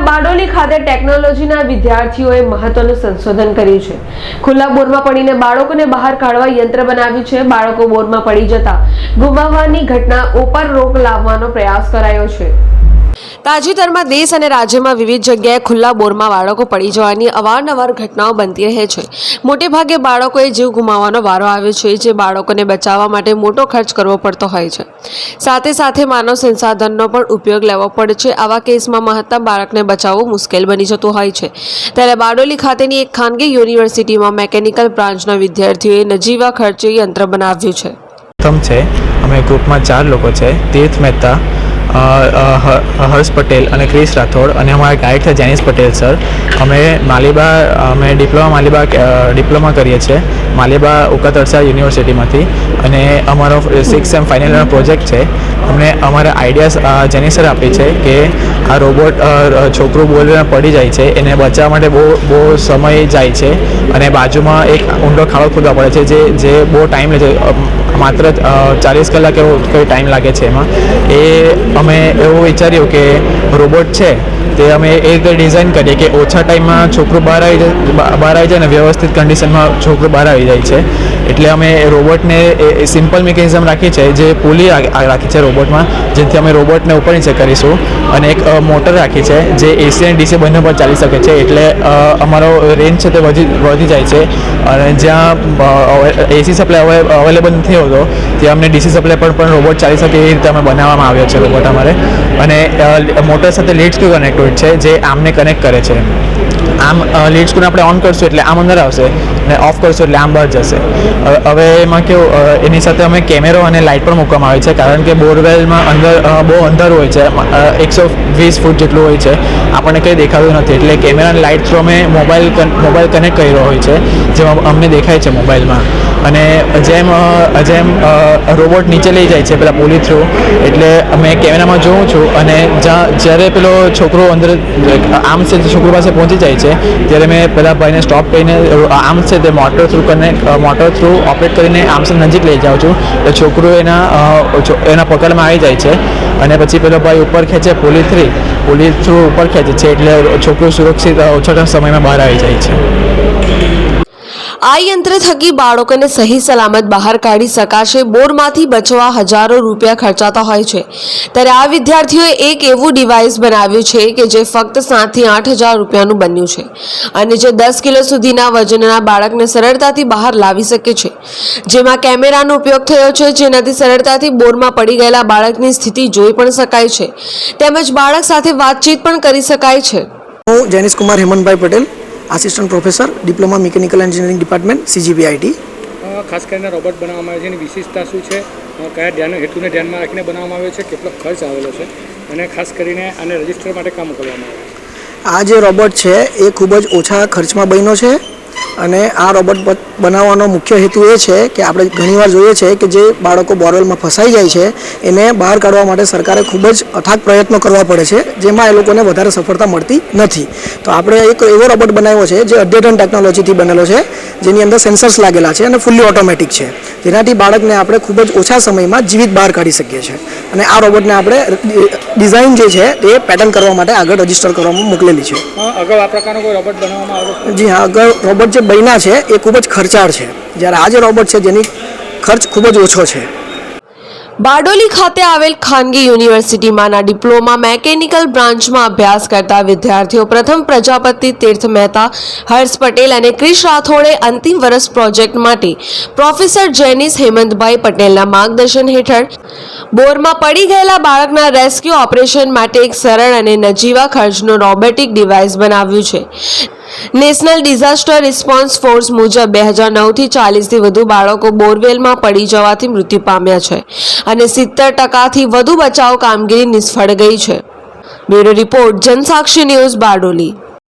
ખાતે ટેકનોલોજીના વિદ્યાર્થીઓએ મહત્વનું સંશોધન કર્યું છે. ખુલ્લા બોરમાં પડીને બાળકોને બહાર કાઢવા યંત્ર બનાવ્યું છે. બાળકો બોરમાં પડી જતા ગુમાવવાની ઘટના ઉપર રોક લાવવાનો પ્રયાસ કરાયો છે. તાજેતરમાં દેશ અને રાજ્યમાં વિવિધ જગ્યાએ ખુલ્લા બોરમાં બાળકો પડી જવાની અવારનવાર ઘટનાઓ બનતી રહે છે. મોટે ભાગે બાળકોએ જીવ ગુમાવવાનો વારો આવ્યો છે, જે બાળકોને બચાવવા માટે મોટો ખર્ચ કરવો પડતો હોય છે. સાથે સાથે માનવ સંસાધનનો પણ ઉપયોગ લેવો પડે છે. આવા કેસમાં મહત્તમ બાળકને બચાવવું મુશ્કેલ બની જતું હોય છે. ત્યારે બારડોલી ખાતેની એક ખાનગી યુનિવર્સિટીમાં મેકેનિકલ બ્રાન્ચના વિદ્યાર્થીઓએ નજીવા ખર્ચે યંત્ર બનાવ્યું છે. પ્રથમ છે. અમે ગ્રુપમાં ચાર લોકો છે. તીર્થ મહેતા હર્ષ પટેલ અને ક્રિસ રાઠોડ અને અમારા ગાઈડ છે જેનિસ પટેલ, સર. અમે માલીબા, અમે ડિપ્લોમા માલીબા ડિપ્લોમા કરીએ છીએ, માલિબા ઉકાતરસા યુનિવર્સિટીમાંથી. અને અમારો સિક્સ એમ ફાઇનલ પ્રોજેક્ટ છે. અમને અમારા આઈડિયાઝ જેની સર આપી છે કે આ રોબોટ છોકરું બોલીને પડી જાય છે, એને બચાવવા માટે બહુ બહુ સમય જાય છે અને બાજુમાં એક ઊંડો ખાડો ખોદવા પડે છે, જે જે બહુ ટાઈમ લે છે. માત્ર ચાલીસ કલાક એવો કોઈ ટાઈમ લાગે છે એમાં. એ અમે એવું વિચાર્યું કે રોબોટ છે તે અમે એ રીતે ડિઝાઇન કરીએ કે ઓછા ટાઈમમાં છોકરું બહાર આવી જાય બહાર આવી જાય અને વ્યવસ્થિત કન્ડિશનમાં છોકરું બહાર આવી જાય છે. એટલે અમે રોબોટને એ સિમ્પલ મિકેનિઝમ રાખી છે, જે પુલી રાખી છે રોબોટમાં, જેથી અમે રોબોટને ઉપર નીચે કરીશું. અને એક મોટર રાખી છે, જે એસી અને ડીસી બંને પર ચાલી શકે છે. એટલે અમારો રેન્જ છે તે વધી વધી જાય છે. અને જ્યાં એસી સપ્લાય અવેલેબલ નથી હોતો, ત્યાં અમને ડીસી સપ્લાય પર પણ રોબોટ ચાલી શકે એ રીતે અમે બનાવવામાં આવ્યો છે રોબોટ અમારે. અને મોટર સાથે લીડ સ્ક્રૂ કનેક્ટેડ છે જે આમને કનેક્ટ કરે છે. આમ લીડ સ્ક્રૂને આપણે ઓન કરશું એટલે આમ અંદર આવશે અને ઓફ કરશું એટલે આમ બહાર જશે. હવે એમાં કેવું એની સાથે અમે કેમેરો અને લાઇટ પણ મૂકવામાં આવે છે, કારણ કે બોરવેલમાં અંદર બહુ અંદર હોય છે એકસો વીસ ફૂટ જેટલું હોય છે. આપણને કંઈ દેખાતું નથી, એટલે કેમેરા અને લાઇટ થ્રુ અમે મોબાઈલ મોબાઈલ કનેક્ટ કર્યો હોય છે, જેમાં અમને દેખાય છે મોબાઈલમાં અને જેમ જેમ રોબોટ નીચે લઈ જાય છે પેલા પોલી થ્રુ એટલે અમે કેમેરામાં જોઉં છું અને જ્યાં, જ્યારે પેલો છોકરો અંદર, આમ છે છોકરો પાસે પહોંચી જાય છે, ત્યારે મેં પેલા ભાઈને સ્ટોપ કરીને આમ છે તે motor through connect motor through operate કરીને આમ છે નજીક લઈ જાઉં છું. તો છોકરો એના એના પકડમાં આવી જાય છે. અને પછી પેલો ભાઈ ઉપર ખેંચે પોલી થ્રી પોલી થ્રુ ઉપર ખેંચે છે, એટલે છોકરો સુરક્ષિત ઓછા સમયમાં બહાર આવી જાય છે. આ યંત્ર થકી બાળકોને સહી સલામત બહાર કાઢી શકાશે. બોરમાંથી બચવા હજારો રૂપિયા ખર્ચાતા હોય છે. ત્યારે આ વિદ્યાર્થીઓએ એક એવું ડિવાઇસ બનાવ્યું છે કે જે ફક્ત સાતથી આઠ હજાર રૂપિયાનું બન્યું છે અને જે દસ કિલો સુધીના વજનના બાળકને સરળતાથી બહાર લાવી શકે છે. જેમાં કેમેરાનો ઉપયોગ થયો છે, જેનાથી સરળતાથી બોરમાં પડી ગયેલા બાળકની સ્થિતિ જોઈ પણ શકાય છે. તેમજ બાળક સાથે વાતચીત પણ કરી શકાય છે. હું Jenis Kumar Hemantbhai Patel assistant professor diploma mechanical engineering department CGBIT ખાસ કરીને રોબોટ બનાવવામાં આવે છે. એની વિશેષતા શું છે? કયા ધ્યાન હેતુને ધ્યાનમાં રાખીને બનાવવામાં આવ્યો છે? કેટલો ખર્ચ આવેલો છે? અને ખાસ કરીને આને રજિસ્ટર માટે કામ મોકલવામાં આવે છે? આ જે રોબોટ છે એ ખૂબ જ ઓછા ખર્ચમાં બન્યો છે. અને આ રોબોટ બનાવવાનો મુખ્ય હેતુ એ છે કે આપણે ઘણીવાર જોઈએ છે કે જે બાળકો બોરવેલમાં ફસાઈ જાય છે એને બહાર કાઢવા માટે સરકારે ખૂબ જ અથાગ પ્રયત્નો કરવા પડે છે જેમાં એ લોકોને વધારે સફળતા મળતી નથી. તો આપણે એક એવો રોબોટ બનાવ્યો છે જે અદ્યતન ટેકનોલોજીથી બનેલો છે જેની અંદર સેન્સર્સ લાગેલા છે અને ફૂલ્લી ઓટોમેટિક છે. જેનાથી બાળકને આપણે ખૂબ જ ઓછા સમયમાં જીવિત બહાર કાઢી શકીએ છીએ. અને આ રોબોટને આપણે ડિઝાઇન જે છે તે પેટર્ન કરવા માટે આગળ રજિસ્ટર કરવામાં મોકલેલી છે. અગાઉ આ પ્રકારનો કોઈ રોબોટ બનાવવામાં આવ્યો? જી હા અગાઉ રોબોટ જે બન્યા છે, એ ખૂબ જ ખર્ચાળ છે. જ્યારે આ જે રોબોટ છે, જેની ખર્ચ ખૂબ જ ઓછો છે. બારડોલી ખાતે આવેલ ખાનગી યુનિવર્સિટીમાંના ડિપ્લોમા મેકેનિકલ બ્રાન્ચમાં અભ્યાસ કરતા વિદ્યાર્થીઓ પ્રથમ પ્રજાપતિ તીર્થ મહેતા, હર્ષ પટેલ અને ક્રિશ રાઠોડે અંતિમ વર્ષ પ્રોજેક્ટ માટે પ્રોફેસર જેનિસ હેમંતભાઈ પટેલના માર્ગદર્શન હેઠળ બોરમાં પડી ગયેલા બાળકના રેસ્ક્યુ ઓપરેશન માટે એક સરળ અને નજીવા ખર્ચનું રોબોટિક ડિવાઇસ બનાવ્યું છે. નેશનલ ડિઝાસ્ટર રિસ્પોન્સ ફોર્સ મુજબ બે હજાર નવથી ચાલીસથી વધુ બાળકો બોરવેલમાં પડી જવાથી મૃત્યુ પામ્યા છે અને સિત્તેર ટકાથી વધુ બચાવ કામગીરી નિષ્ફળ ગઈ છે. Bureau report Jansakshi news Bardoli.